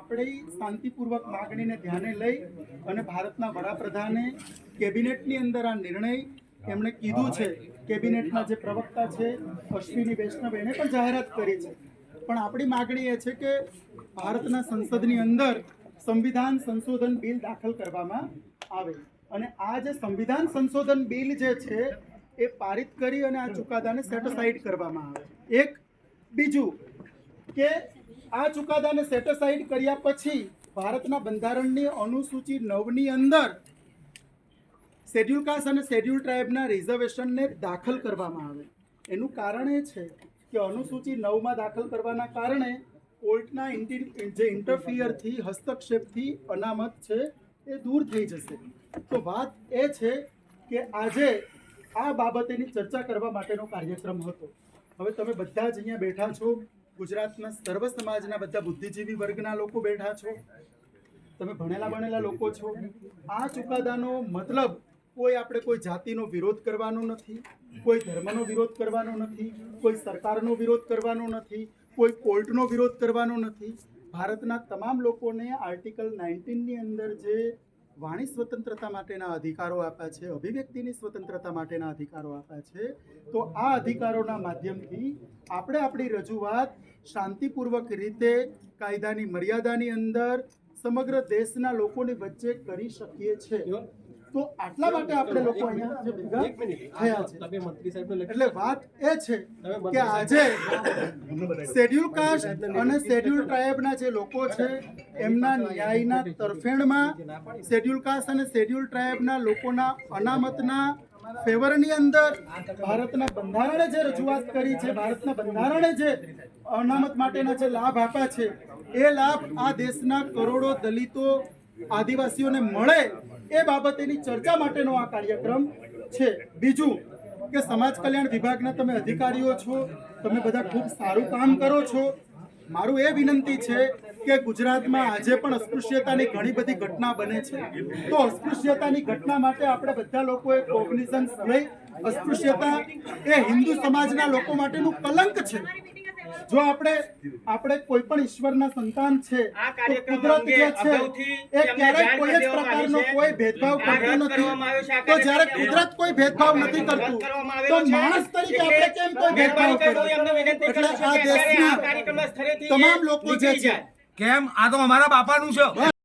આપણી શાંતિપૂર્વક માગણીને ધ્યાને લઈ અને ભારતના વડાપ્રધાને કેબિનેટની અંદર આ નિર્ણય એમણે કીધું છે. કેબિનેટના જે પ્રવક્તા છે, અશ્વિની વૈષ્ણવ એણે પણ જાહેરાત કરી છે. પણ આપણી માગણી એ છે કે ભારતના સંસદની અંદર સંવિધાન સંશોધન બિલ દાખલ કરવામાં આવે. અને આ જે સંવિધાન સંશોધન બિલ જે છે, એ પારિત કરી અને આ ચુકાદાને સેટસાઇડ કરવામાં આવે એક બીજું કે આ ચુકાદાને સેટસાઇડ કર્યા પછી ભારતના બંધારણની અનુસૂચિ નવની અંદર શેડ્યુલ કાસ્ટ અને શેડ્યુલ ટ્રાઇબના રિઝર્વેશનને દાખલ કરવામાં આવે. એનું કારણ એ છે કે અનુસૂચિ નવમાં દાખલ કરવાના કારણે કોર્ટના જે ઇન્ટરફિયરથી, હસ્તક્ષેપથી અનામત છે એ દૂર થઈ જશે. તો વાત એ છે કે આજે આ બાબતેની ચર્ચા કરવા માટેનો કાર્યક્રમ હતો. હવે તમે બધા જ અહીંયા બેઠા છો. ગુજરાતના સર્વ સમાજના બધા બુદ્ધિજીવી વર્ગના લોકો બેઠા છો. તમે ભણેલા ભણેલા લોકો છો. આ ચુકાદાનો મતલબ કોઈ આપણે કોઈ જાતિનો વિરોધ કરવાનો નથી, કોઈ ધર્મનો વિરોધ કરવાનો નથી, કોઈ સરકારનો વિરોધ કરવાનો નથી, કોઈ કોર્ટનો વિરોધ કરવાનો નથી. ભારતના તમામ લોકોને આર્ટિકલ નાઇન્ટીનની અંદર જે વાણી સ્વતંત્રતા માટેના અધિકારો આપ્યા છે, અભિવ્યક્તિની સ્વતંત્રતા માટેના અધિકારો આપ્યા છે, તો આ અધિકારોના માધ્યમથી આપણે આપણી રજૂઆત શાંતિપૂર્વક રીતે, કાયદાની મર્યાદાની અંદર સમગ્ર દેશના લોકોની વચ્ચે કરી શકીએ છીએ. તો આટલા માટે આપણે લોકો અહીંયા ભેગા થયા છે. તમે મંત્રી સાહેબને લખી એટલે વાત એ છે કે આજે શેડ્યુલ કાસ્ટ અને શેડ્યુલ ટ્રાઇબના જે લોકો છે એમના ન્યાયના તરફેણમાં શેડ્યુલ કાસ્ટ અને શેડ્યુલ ટ્રાઇબના લોકોના અનામતના ફેવરની અંદર ભારતના બંધારણે જે રજૂઆત કરી છે ભારતના બંધારણે જે અનામત માટેના જે લાભ આપ્યા છે એ લાભ આ દેશના કરોડો દલિતો આદિવાસીઓને મળે એ બાબતેની ચર્ચા માટેનો આ કાર્યક્રમ છે. બીજું કે સમાજ કલ્યાણ વિભાગના તમે અધિકારીઓ છો, તમે બધા ખૂબ સારું કામ કરો છો. મારું એ વિનંતી છે કે ગુજરાતમાં આજે પણ અસ્પૃશ્યતાની ઘણી બધી ઘટના બને છે. તો અસ્પૃશ્યતાની ઘટના માટે આપણે બધા લોકોએ કોગ્નિઝન્સ લઈ અસ્પૃશ્યતા એ હિન્દુ સમાજના લોકો માટેનું કલંક છે. જો આપણે આપણે કોઈ પણ ઈશ્વરના સંતાન છે તો કુદરત જે છે એ ક્યારેય કોઈ જ પ્રકારનો કોઈ ભેદભાવ કરતો નથી. તો જ્યારે કુદરત કોઈ ભેદભાવ નથી કરતું તો માણસ તરીકે આપણે કેમ કોઈ ભેદભાવ કરીએ? એટલે આ દેશના તમામ લોકો જે છે. કેમ? આ તો અમારા બાપાનું છે.